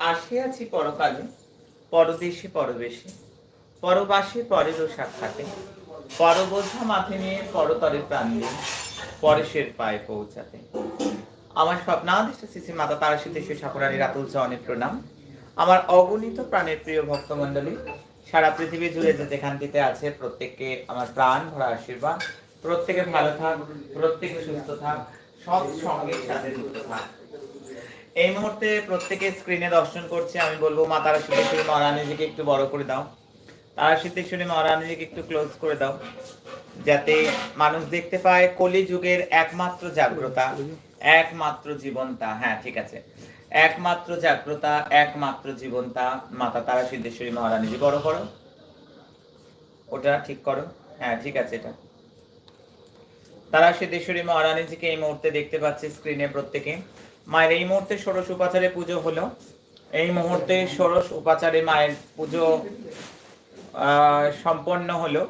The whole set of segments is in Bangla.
আসিয়াছি পরকালে, পরদেশে, পরবেশে। পরবাসে, পরেরও সাক্ষাতে। পরবোঝা মাথে নিয়ে পরতরে প্রাণ দিয়ে পরেশের পায়ে পৌঁছাতে। আমার স্বপ্নাদিষ্ট শ্রী মাতা তারা সিদ্ধেশ্বর ঠাকুরানী রাতুল চরণের প্রণাম। আমার অগণিত প্রাণের প্রিয় ভক্তমণ্ডলী, সারা পৃথিবী জুড়ে যে যেখানটিতে আছে প্রত্যেককে আমার প্রাণ ভরা আশীর্বাদ। প্রত্যেকে ভালো থাক, প্রত্যেকে সুস্থ থাক সব সঙ্গে সাথে যুক্ত থাক। এই মুহূর্তে প্রত্যেকে স্ক্রিনে দর্শন করছে, আমি বলব মা তারা সিদ্ধেশ্বরী মহারানীজিকে একটু বড় করে দাও। তারা সিদ্ধেশ্বরী মহারানীজিকে একটু ক্লোজ করে দাও, যাতে মানুষ দেখতে পায় কলি যুগের একমাত্র জাগ্রতা, একমাত্র জীবনতা। হ্যাঁ ঠিক আছে। একমাত্র জাগ্রতা, একমাত্র জীবনতা। মাতা তারা সিদ্ধেশ্বরী মহারানীজি বড় করো। ওটা ঠিক করো। হ্যাঁ ঠিক আছে এটা। তারা সিদ্ধেশ্বরী মহারানীজিকে এই মুহূর্তে দেখতে পাচ্ছে স্ক্রিনে প্রত্যেকে। মায়ের এই মুহূর্তে ষোড়শ উপাচারে পুজো হলো। এই মুহূর্তে ষোড়শ উপাচারে মায়ের পুজো সম্পন্ন হলো।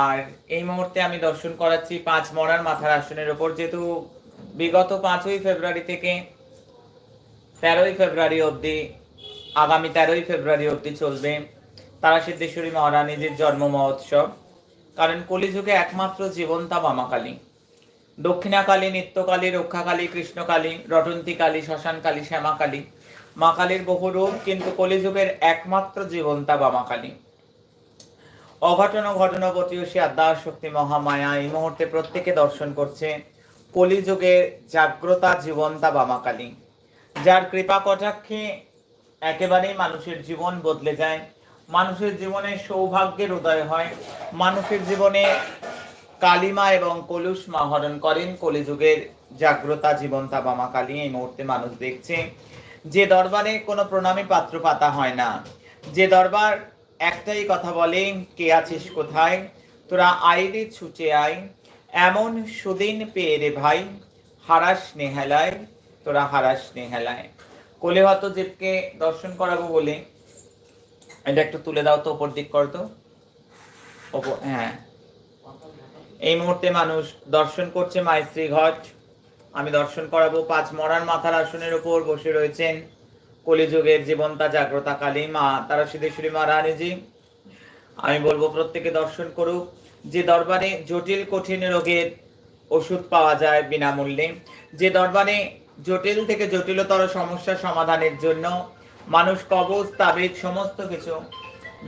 আর এই মুহূর্তে আমি দর্শন করাচ্ছি পাঁচ মরার মাথার আসনের ওপর। যেহেতু বিগত পাঁচই ফেব্রুয়ারি থেকে তেরোই ফেব্রুয়ারি অবধি, আগামী তেরোই ফেব্রুয়ারি অবধি চলবে তারা সিদ্ধেশ্বরী মহারানীজির জন্ম মহোৎসব। কারণ কলিযুগে একমাত্র জীবন্তা বামাকালী। দক্ষিণাকালী, নিত্যকালী, রক্ষাকালী, কৃষ্ণকালী, রটন্তিকালী, শ্মশানকালী, শ্যামাকালী। মা কালীর বহু রূপ, কিন্তু কলিযুগের একমাত্র জীবন্তা বামাকালী। অঘটন ও ঘটনাপতি ও সে আদ্যার শক্তি মহামায়া এই মুহূর্তে প্রত্যেকে দর্শন করছে কলিযুগের জাগ্রতা জীবন্তা বামা কালী যার কৃপা কটাক্ষে একেবারেই মানুষের জীবন বদলে যায়। মানুষের জীবনে সৌভাগ্যের উদয় হয়। মানুষের জীবনে কালিমা এবং কলুষ মা হরণ করেন। কলিযুগের জাগ্রতা জীবন্তা বামা কালী এই মুহূর্তে মানুষ দেখছে। যে দরবারে কোনো প্রণামী পাত্র পাতা হয় না। যে দরবার একটাই কথা বলে, কে আছিস কোথায়? তোরা আইরে ছুটে আয়। এমন সুদিন পেয়ে রে ভাই, হারাস নেহালায়, তোরা হারাস নেহালায়। কোলে হয়তো জীবকে দর্শন করাবো বলে। এটা একটু তুলে দাও তো, ওপর দিক কর তো। ওপর হ্যাঁ। এই মুহূর্তে মানুষ দর্শন করছে মাইশ্রী ঘট। আমি দর্শন করাবো পাঁচ মরার মাথার আসনের উপর। বসে রয়েছেন কলিযুগের জীবন্তা জাগ্রতা কালী মা তারা সিদ্ধেশ্বরী মা রানীজি আমি বলব প্রত্যেকে দর্শন করুক। যে দরবারে জটিল কঠিন রোগের ওষুধ পাওয়া যায় বিনামূল্যে, যে দরবারে জটিল থেকে জটিলতর সমস্যা সমাধানের জন্য মানুষ কবচ তাবিজ, সমস্ত কিছু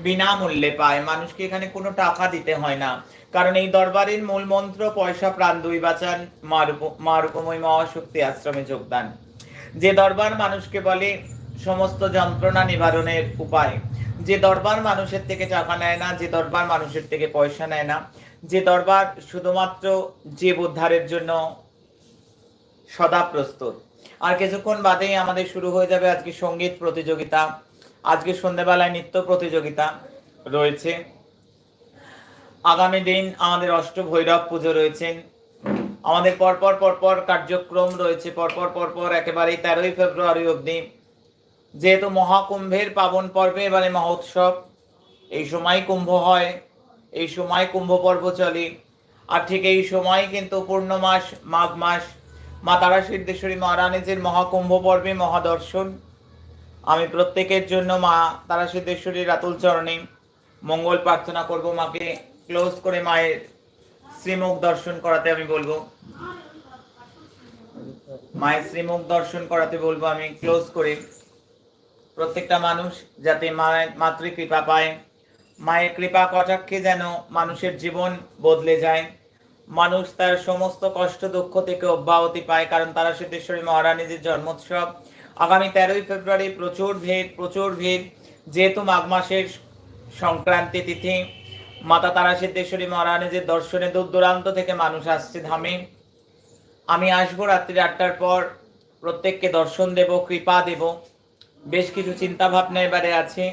বিনামূল্যে পায়। মানুষকে এখানে কোনো টাকা দিতে হয় না। কারণ এই দরবারের মূল মন্ত্র, পয়সা, প্রাণ দুই বাঁচান মা রূপময় মহাশক্তি আশ্রমে যোগদান। যে দরবার মানুষকে বলে সমস্ত যন্ত্রণা নিবারণের উপায়, যে দরবার মানুষের থেকে টাকা নেয় না, যে দরবার মানুষের থেকে পয়সা নেয় না, যে দরবার শুধুমাত্র জীব উদ্ধারের জন্য সদা প্রস্তুত। আর কিছুক্ষণ বাদেই আমাদের শুরু হয়ে যাবে আজকে সংগীত প্রতিযোগিতা। আজকে সন্ধ্যেবেলায় নৃত্য প্রতিযোগিতা রয়েছে। আগামী দিন আমাদের অষ্ট ভৈরব পুজো রয়েছেন আমাদের পরপর পরপর কার্যক্রম রয়েছে। পরপর পরপর একেবারেই তেরোই ফেব্রুয়ারি অবধি। যেহেতু মহাকুম্ভের পাবন পর্বে এবারে মহোৎসব, এই সময় কুম্ভ হয়, এই সময় কুম্ভ পর্ব চলে। আর ঠিক এই সময় কিন্তু পূর্ণ মাস মাঘ মাস, মা তারা সিদ্ধেশ্বরী মহারানীজির মহাকুম্ভ পর্বে মহাদর্শন। আমি প্রত্যেকের জন্য মা তারা সিদ্ধেশ্বরী রাতুল চরণে মঙ্গল প্রার্থনা করব মাকে। ক্লোজ করে মায়ের শ্রীমুখ দর্শন করাতে আমি বলব। মায়ের শ্রীমুখ দর্শন করাতে বলব আমি ক্লোজ করে। প্রত্যেকটা মানুষ যাতে মায়ের মাতৃকৃপা পায়, মায়ের কৃপা কটাক্ষে যেন মানুষের জীবন বদলে যায়। মানুষ তার সমস্ত কষ্ট দুঃখ থেকে অব্যাহতি পায়, কারণ তারা সিদ্ধেশ্বরী মহারানীজির জন্মোৎসব। আগামী তেরোই ফেব্রুয়ারি প্রচুর ভিড় প্রচুর ভিড়। যেহেতু মাঘ মাসের সংক্রান্তি তিথি মাতা তারা সিদ্ধেশ্বরী মহারানীজির দর্শনে দূর দূরান্ত থেকে মানুষ আসছে ধামে, আমি আসব রাত্রি আটটার পর, প্রত্যেককে দর্শন দেব, কৃপা দেব। বেশ কিছু চিন্তা ভাবনা এবারে আছে,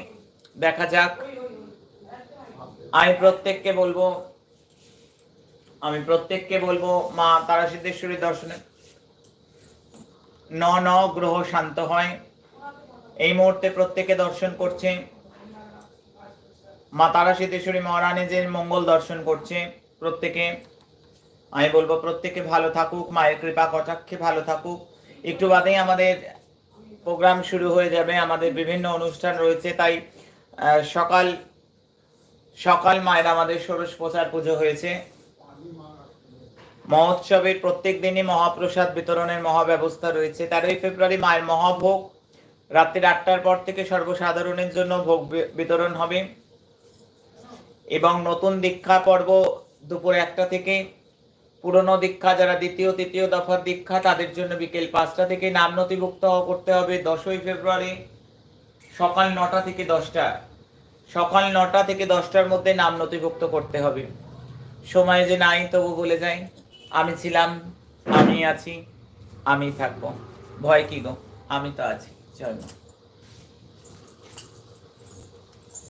দেখা যাক। আমি প্রত্যেককে বলব, আমি প্রত্যেককে বলব, মা তারা সিদ্ধেশ্বরী দর্শনে ন ন, গ্রহ শান্ত হয়। এই মুহূর্তে প্রত্যেকে দর্শন করছে। মা তারা সিদ্ধেশ্বরী মহারানীজির মঙ্গল দর্শন করছে প্রত্যেকে। আমি বলব প্রত্যেকে ভালো থাকুক, মায়ের কৃপা কটাক্ষে ভালো থাকুক। একটু বাদেই আমাদের প্রোগ্রাম শুরু হয়ে যাবে, আমাদের বিভিন্ন অনুষ্ঠান রয়েছে, তাই সকাল সকাল মায়ের আমাদের ষোড়শ প্রচার পুজো হয়েছে। মহোৎসবের প্রত্যেক দিনই মহাপ্রসাদ বিতরণের মহাব্যবস্থা রয়েছে। তেরোই ফেব্রুয়ারি মায়ের মহাভোগ। রাত্রি আটটার পর থেকে সর্বসাধারণের জন্য ভোগ বিতরণ হবে। এবং নতুন দীক্ষা পর্ব দুপুর একটা থেকে। পুরনো দীক্ষা যারা দ্বিতীয়, তৃতীয় দফার দীক্ষা, তাদের জন্য বিকেল পাঁচটা থেকে নাম নথিভুক্ত করতে হবে দশই ফেব্রুয়ারি সকাল নটা থেকে দশটা। সকাল নটা থেকে দশটার মধ্যে নাম নথিভুক্ত করতে হবে। সময় যে নাই, তবু বলে যাই, আমি ছিলাম, আমি আছি, আমি থাকব। ভয় কি গো? আমি তো আছি, চলো।